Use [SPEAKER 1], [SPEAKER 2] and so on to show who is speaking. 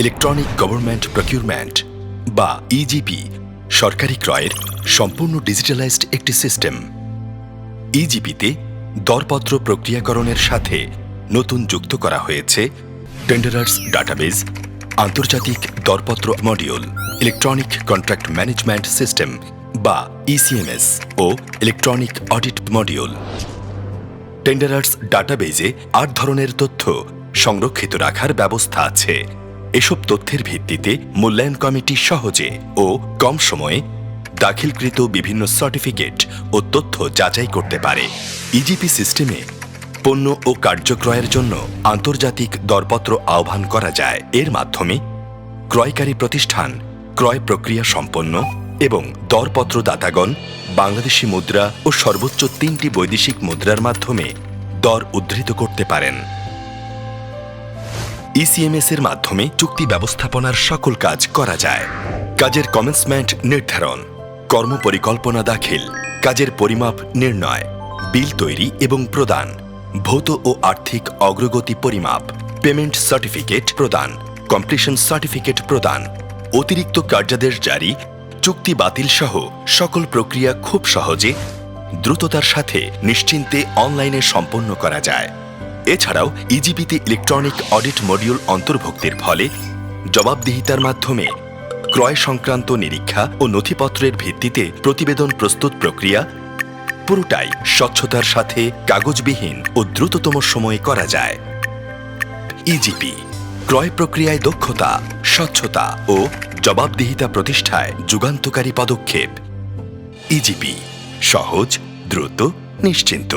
[SPEAKER 1] Electronic government procurement বা EGP সরকারি ক্রয়ের সম্পূর্ণ ডিজিটালাইজড একটি সিস্টেম। ইজিপিতে দরপত্র প্রক্রিয়াকরণের সাথে নতুন যুক্ত করা হয়েছে টেন্ডারার্স ডাটাবেজ আন্তর্জাতিক দরপত্র module electronic contract management system বা ইসিএমএস ও ইলেকট্রনিক অডিট মডিউল টেন্ডারার্স ডাটাবেজে আট ধরনের তথ্য সংরক্ষিত রাখার ব্যবস্থা আছে। এসব তথ্যের ভিত্তিতে মূল্যায়ন কমিটি সহজে ও কম সময়ে দাখিলকৃত বিভিন্ন সার্টিফিকেট ও তথ্য যাচাই করতে পারে। ইজিপি সিস্টেমে পণ্য ও কার্যক্রয়ের জন্য আন্তর্জাতিক দরপত্র আহ্বান করা যায়। এর মাধ্যমে ক্রয়কারী প্রতিষ্ঠান, ক্রয় প্রক্রিয়া সম্পন্ন এবং দরপত্র দাতাগণ বাংলাদেশি মুদ্রা ও সর্বোচ্চ তিনটি বৈদেশিক মুদ্রার মাধ্যমে দর উদ্ধৃত করতে পারেন। ইসিএমএস এর মাধ্যমে চুক্তি ব্যবস্থাপনার সকল কাজ করা যায়। কাজের কমেন্সমেন্ট নির্ধারণ, কর্মপরিকল্পনা দাখিল, কাজের পরিমাপ নির্ণয়, বিল তৈরি এবং প্রদান, ভৌত ও আর্থিক অগ্রগতি পরিমাপ পেমেন্ট সার্টিফিকেট প্রদান কমপ্লিশন সার্টিফিকেট প্রদান, অতিরিক্ত কার্যাদেশ জারি, চুক্তি বাতিল সহ সকল প্রক্রিয়া খুব সহজে, দ্রুততার সাথে নিশ্চিন্তে অনলাইনে সম্পন্ন করা যায়। এছাড়াও ইজিপিতে ইলেকট্রনিক অডিট মডিউল অন্তর্ভুক্তির ফলে জবাবদিহিতার মাধ্যমে ক্রয় সংক্রান্ত নিরীক্ষা ও নথিপত্রের ভিত্তিতে প্রতিবেদন প্রস্তুত প্রক্রিয়া পুরোটাই স্বচ্ছতার সাথে কাগজবিহীন ও দ্রুততম সময়ে করা যায়। ইজিপি ক্রয় প্রক্রিয়ায় দক্ষতা, স্বচ্ছতা ও জবাবদিহিতা প্রতিষ্ঠায় যুগান্তকারী পদক্ষেপ। ইজিপি সহজ, দ্রুত, নিশ্চিন্ত।